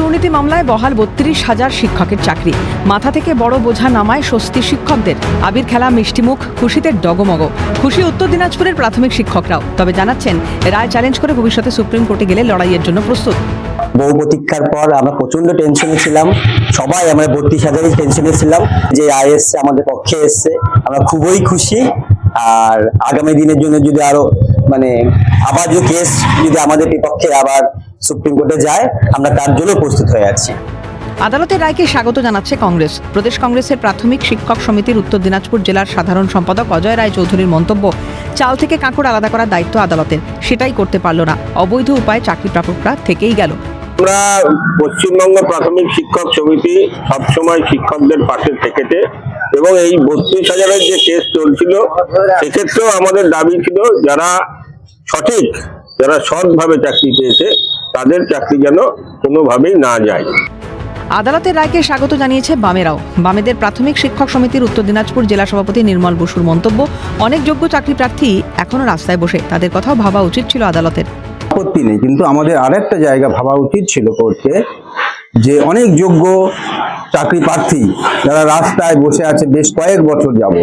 দুর্নীতি মামলায় বহাল বত্রিশ হাজার শিক্ষকের চাকরি। মাথা থেকে বড় বোঝা নামায় স্বস্তি শিক্ষকদের। আবির খেলা মিষ্টিমুখ খুশিতে ডগমগ। খুশি উত্তর দিনাজপুরের প্রাথমিক শিক্ষকরাও। তবে জানাচ্ছেন, রায় চ্যালেঞ্জ করে ভবিষ্যতে সুপ্রিম কোর্টে গেলে লড়াইয়ের জন্য প্রস্তুত। বহু প্রতীক্ষার পর আমরা প্রচণ্ড টেনশনে ছিলাম। সবাই আমরা বত্রিশ হাজারই টেনশনে ছিলাম যে আয় এসছে আমাদের পক্ষে এসছে। আমরা খুবই খুশি। আর আগামী দিনের জন্য যদি আরও মানে আবার যে কেস যদি আমাদের বিপক্ষে আবার সুপ্রিম কোর্টে যায় আমরা তার জন্য প্রস্তুত হয়ে আছি। আদালতের রায়কে স্বাগত জানাচ্ছে কংগ্রেস। প্রদেশ কংগ্রেসের প্রাথমিক শিক্ষক সমিতির উত্তর দিনাজপুর জেলার সাধারণ সম্পাদক অজয় রায় চৌধুরীর মন্তব্য চাল থেকে কাঁকড় আলাদা করার দায়িত্ব আদালতের সেটাই করতে পারল না। অবৈধ উপায়ে চাকরি প্রাপকরা থেকেই গেল। আমরা পশ্চিমবঙ্গ প্রাথমিক শিক্ষক সমিতি সবসময় শিক্ষকদের পাশে থেকেছে এবং এই বত্রিশ হাজারের যে কেস চলছিল সেক্ষেত্রেও আমাদের দাবি ছিল যারা সঠিক যারা সৎভাবে চাকরি পেয়েছে তাদের চাকরি যেন কোনোভাবেই না যায়। আদালতের রায়কে স্বাগত জানিয়েছে বামেরাও। বামেদের প্রাথমিক শিক্ষক সমিতির উত্তর দিনাজপুর জেলা সভাপতি নির্মল বসুর মন্তব্য অনেক যোগ্য চাকরি প্রার্থী এখনও রাস্তায় বসে। তাদের কথাও ভাবা উচিত ছিল আদালতের। আপত্তি নেই কিন্তু আমাদের আরেকটা জায়গা ভাবা উচিত ছিল করতে যে অনেক যোগ্য চাকরি প্রার্থী যারা রাস্তায় বসে আছে বেশ কয়েক বছর যাব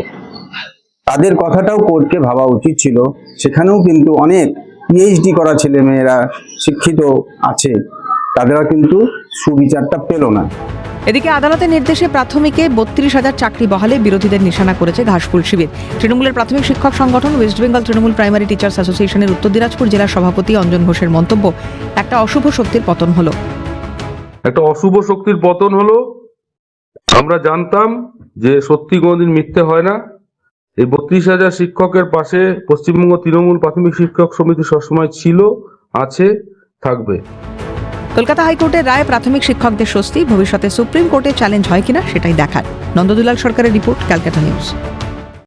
তাদের কথাটাও কোর্টকে ভাবা উচিত ছিল। সেখানেও কিন্তু অনেক পিএইচডি করা ছেলে মেয়েরা শিক্ষিত আছে তাদেরা কিন্তু সুবিচারটা পেল না। এদিকে আদালতের নির্দেশে প্রাথমিকে বত্রিশ হাজার চাকরি বহালে বিরোধীদের নিশানা করেছে ঘাসফুল শিবির। তৃণমূলের প্রাথমিক শিক্ষক সংগঠন West Bengal Trinamool primary teachers অ্যাসোসিয়েশনের উত্তর দিনাজপুর জেলার সভাপতি অঞ্জন ঘোষের মন্তব্য একটা অশুভ শক্তির পতন হলো। একটা অশুভ শক্তির পতন হলো আমরা জানতাম যে সত্যি কোনোদিন মিথ্যে হয় না। এই বত্রিশ হাজার শিক্ষকের পাশে পশ্চিমবঙ্গ তৃণমূল প্রাথমিক শিক্ষক সমিতি সবসময় ছিল, আছে, থাকবে। কলকাতা হাইকোর্টের রায় প্রাথমিক শিক্ষকদের স্বস্তি, ভবিষ্যতে সুপ্রিম কোর্টে চ্যালেঞ্জ হয় কিনা সেটাই দেখার। নন্দদুলাল সরকারের রিপোর্ট, ক্যালকাটা নিউজ।